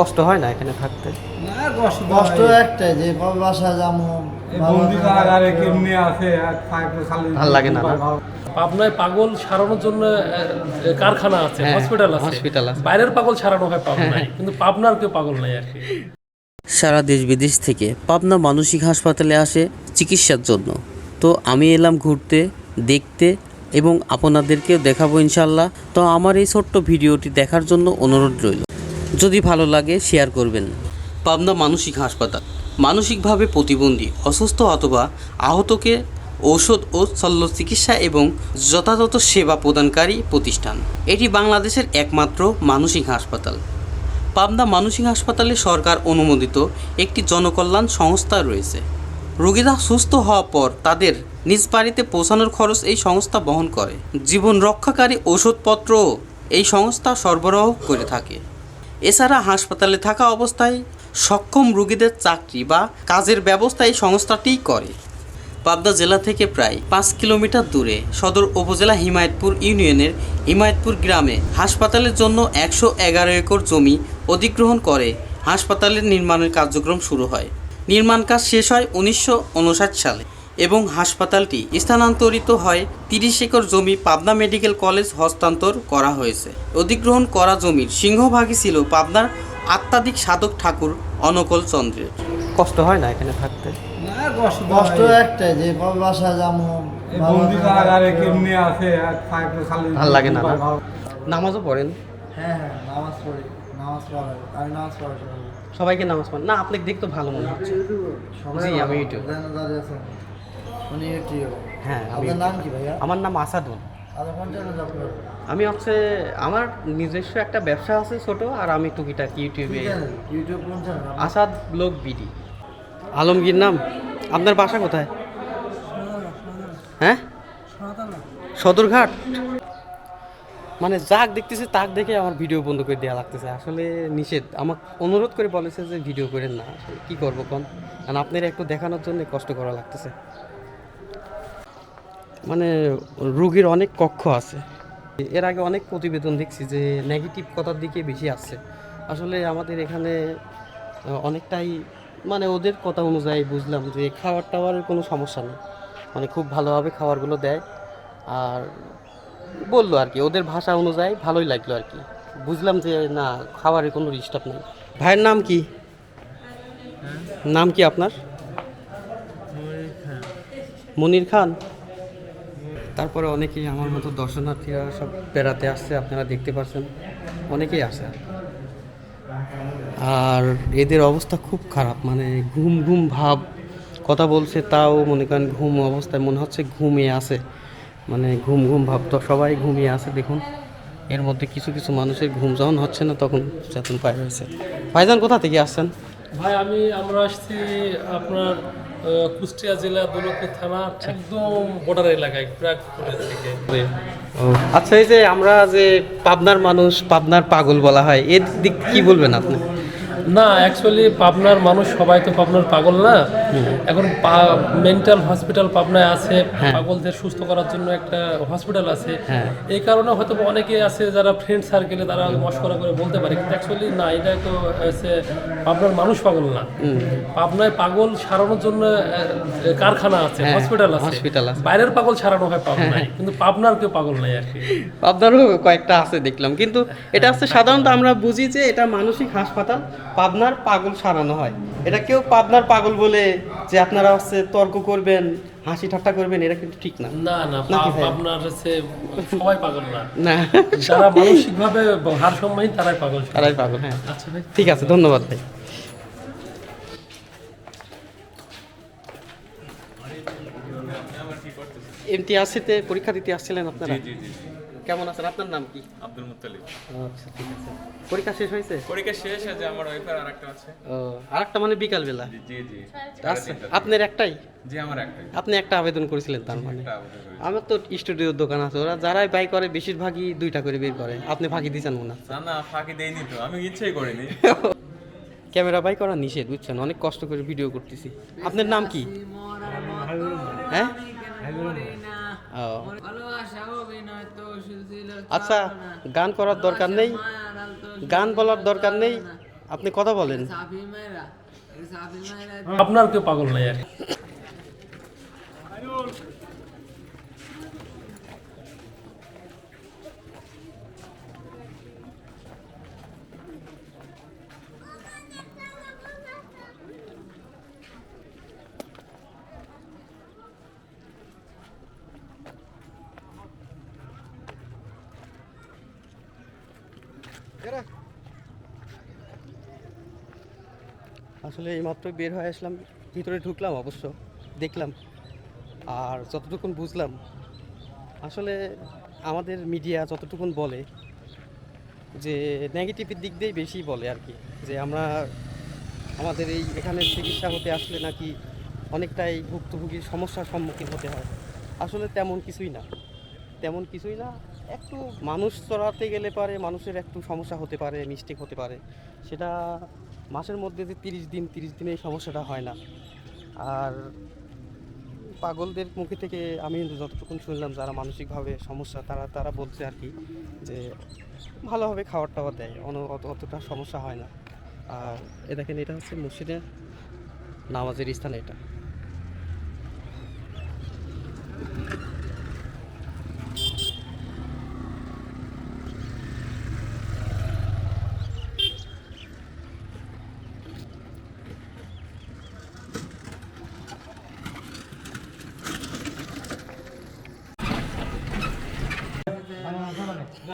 কষ্ট হয় না এখানে থাকতে? না কষ্ট কষ্ট একটাই যে বাসা যাব বন্দি কারাগারে কেমনি আছে আর খালি ভালো লাগে না, না? পাবনায় পাগল সারানোর জন্য কারখানা আছে হ্যাঁ, হসপিটাল আছে। hospital আছে। বাইরের পাগল সারানো হয় পাবনায় কিন্তু পাবনার কেউ পাগল নাই আর কি। সারা দেশ বিদেশ থেকে পাবনা মানসিক হাসপাতালে আসে চিকিৎসার জন্য। তো আমি এলাম ঘুরতে দেখতে এবং আপনাদেরকেও দেখাবো ইনশাল্লাহ। তো আমার এই ছোট্ট ভিডিওটি দেখার জন্য অনুরোধ রইল। যদি ভালো লাগে শেয়ার করবেন। পাবনা মানসিক হাসপাতাল। মানসিকভাবে প্রতিবন্ধী, অসুস্থ অথবা আহতকে ঔষধ ও শল্য চিকিৎসা এবং যথাযথ সেবা প্রদানকারী প্রতিষ্ঠান। এটি বাংলাদেশের একমাত্র মানসিক হাসপাতাল। পাবনা মানসিক হাসপাতালে সরকার অনুমোদিত একটি জনকল্যাণ সংস্থা রয়েছে। রোগীরা সুস্থ হওয়ার পর তাদের নিজ বাড়িতে পৌঁছানোর খরচ এই সংস্থা বহন করে। জীবন রক্ষাকারী ওষুধপত্রও এই সংস্থা সরবরাহ করে থাকে। এছাড়া হাসপাতালে থাকা অবস্থায় সক্ষম রোগীদের চাকরি বা কাজের ব্যবস্থা এই সংস্থাটিই করে। পাবদা জেলা থেকে প্রায় পাঁচ কিলোমিটার দূরে সদর উপজেলা হিমায়তপুর ইউনিয়নের হিমায়তপুর গ্রামে হাসপাতালের জন্য একশো এগারো একর জমি অধিগ্রহণ করে হাসপাতালের নির্মাণের কার্যক্রম শুরু হয়। নির্মাণ কাজ শেষ হয় উনিশশো উনষাট সালে। এবং হাসপাতালটি স্থানান্তরিত হয় তিরিশ একর জমি পাবনা মেডিকেল কলেজ হস্তান্তর করা হয়েছে। অধিগ্রহণ করা জমির সিংহভাগই ছিল পাবনার আত্মাধিক সাধক ঠাকুর অনকল চন্দ্রের। কষ্ট হয় না এখানে থাকতে? না কষ্ট কষ্ট একটাই যে বাসা যাব এই বন্দি কারাগারে কেমনি আছে আর থাকবে খালি ভালো লাগে না? নামাজও পড়েন? হ্যাঁ হ্যাঁ নামাজ পড়ি নামাজ পড়ে আমি নামাজ পড়া সবাইকে নামাজ পড়েন না আপনাকে দেখতে ভালো মনে হচ্ছে। জি, আমি ইউটিউব। উনি। হ্যাঁ আপনার নাম কি ভাইয়া? আমার নাম আসাদুল আচ্ছা আমি হচ্ছে আমার নিজস্ব একটা ব্যবসা আছে ছোট আর আমি টুকিটাকি ইউটিউবে YouTube Asad blog BD. Alamgir নাম? আপনার বাসা কোথায়? হ্যাঁ? সদরঘাট। মানে যাক দেখতেছে তাক দেখে আমার ভিডিও বন্ধ করে দেওয়া লাগতেছে। আসলে নিষেধ। আমাকে অনুরোধ করে বলেছে যে ভিডিও করেন না। আসলে কী করব কোন? কারণ আপনার একটু দেখানোর জন্য কষ্ট করা লাগতেছে। মানে রুগীর অনেক কক্ষ আছে। এর আগে অনেক প্রতিবেদন দেখছি যে নেগেটিভ কথার দিকে বেশি আসছে। আসলে আমাদের এখানে অনেকটাই মানে ওদের কথা অনুযায়ী বুঝলাম যে খাবার টাওয়ারের কোনো সমস্যা নেই। মানে খুব ভালোভাবে খাবারগুলো দেয়। আর বলল আর কি ওদের ভাষা অনুযায়ী ভালোই লাগল আর কি। বুঝলাম যে না খাবারের কোনো ডিস্টার্ব নেই। ভাইয়ের নাম কি? নাম কি আপনার? মনির খান? তারপরে অনেকেই আমার মতো দর্শনার্থীরা সব বেড়াতে আসছে, আপনারা দেখতে পাচ্ছেন, অনেকেই আসে। আর এদের অবস্থা খুব খারাপ মানে ঘুম ঘুম ভাব, কথা বলছে তাও মনে করেন ঘুম অবস্থায় মনে হচ্ছে ঘুমিয়ে আছে। মানে ঘুম ঘুম ভাব, তো সবাই ঘুমিয়ে আছে, দেখুন। এর মধ্যে কিছু কিছু মানুষের ঘুম যখন হচ্ছে না, তখন চেতন পায় রয়েছে। ভাইজান, কোথা থেকে আসছেন? ভাই, আমি, আমরা আসছি আপনার কুষ্টিয়া জেলা দৌলতপুর থানা একদম বর্ডার এলাকায় থেকে। আচ্ছা এই যে আমরা যে পাবনার মানুষ পাবনার পাগল বলা হয় এর দিক কি বলবেন আপনি? না অ্যাকচুয়ালি পাবনার মানুষ সবাই তো পাবনার পাগল না। এখন মেন্টাল হসপিটাল পাবনায় আছে হ্যাঁ। পাগলদের সুস্থ করার জন্য একটা হসপিটাল আছে। হ্যাঁ। এই কারণে হয়তো অনেকে আছে যারা ফ্রেন্ড সার্কেলে তারা মস্করা করে বলতে পারে কিন্তু অ্যাকচুয়ালি না এটা তো হচ্ছে পাবনার মানুষ পাগল না। পাবনায় পাগল সারানোর জন্য কারখানা আছে হ্যাঁ, হসপিটাল আছে। hospital আছে। বাইরের পাগল সারানো হয় পাবনায় কিন্তু পাবনার কেউ পাগল নাই আর কি। পাবনারও কয়েকটা আছে দেখলাম কিন্তু এটা হচ্ছে সাধারণত আমরা বুঝি যে এটা মানসিক হাসপাতাল পাবনার পাগল সারানো হয়। এটা কেউ পাবনার পাগল বলে যে আপনারা হচ্ছে তর্ক করবেন হাসি ঠাট্টা করবেন এটা কিন্তু ঠিক না। না না পাবনার হচ্ছে সবাই পাগল না। না। যারা মানসিকভাবে ভারসাম্যহীন তারাই পাগল তারাই পাগল হ্যাঁ। আচ্ছা ভাই। ঠিক আছে ধন্যবাদ ভাই। এমটিআরসিতে পরীক্ষা দিতে আসছিলেন আপনারা? জি জি জি। কেমন আছেন? আপনার নাম কি? আব্দুল মুত্তালিব। আচ্ছা ঠিক আছে। পরীক্ষা শেষ হয়েছে? পরীক্ষা শেষ আছে আমার ওয়াইফার আরেকটা আছে। ও আরেকটা মানে বিকাল বেলা জি জি জি। আচ্ছা। আপনার একটাই? জি আমার একটাই। আপনি একটা আবেদন করেছিলেন তার মানে? একটা আবেদন করেছি। আমার তো স্টুডিওর দোকান আছে ওরা যারাই বাই করে বেশিরভাগই দুইটা করে বের করে। আপনি ফাঁকি দিয়েছেন। না না ফাঁকি দেয়নি তো আমি ইচ্ছেই করিনি। ক্যামেরা বাই করা নিষেধ বুঝছেন? অনেক কষ্ট করে ভিডিও করতেছি। আপনার নাম কি? হ্যাঁ। আচ্ছা গান করার দরকার নেই। গান বলার দরকার নেই। আপনি কথা বলেন। আপনার কেউ পাগল নাই আর আসলে এইমাত্র বের হয়ে আসলাম, ভিতরে ঢুকলাম অবশ্য, দেখলাম। আর যতটুকুন বুঝলাম, আসলে আমাদের মিডিয়া যতটুকুন বলে, যে নেগেটিভের দিক দিয়েই বেশি বলে আর কি। যে আমরা, আমাদের এই এখানে চিকিৎসা হতে আসলে নাকি অনেকটাই ভুক্তভোগীর সমস্যার সম্মুখীন হতে হয়। আসলে তেমন কিছুই না। তেমন কিছুই না একটু মানুষ চড়াতে গেলে পারে, মানুষের একটু সমস্যা হতে পারে মিস্টেক হতে পারে। সেটা মাসের মধ্যে যে তিরিশ দিন, তিরিশ দিনে এই সমস্যাটা হয় না। আর পাগলদের মুখে থেকে আমি যতটুকু শুনলাম, যারা মানসিকভাবে সমস্যা, তারা তারা বলছে আর কি যে ভালোভাবে খাবার টাবার দেয় অত অতটা সমস্যা হয় না। আর এ দেখেন, এটা হচ্ছে মসজিদে নামাজের স্থান এটা। the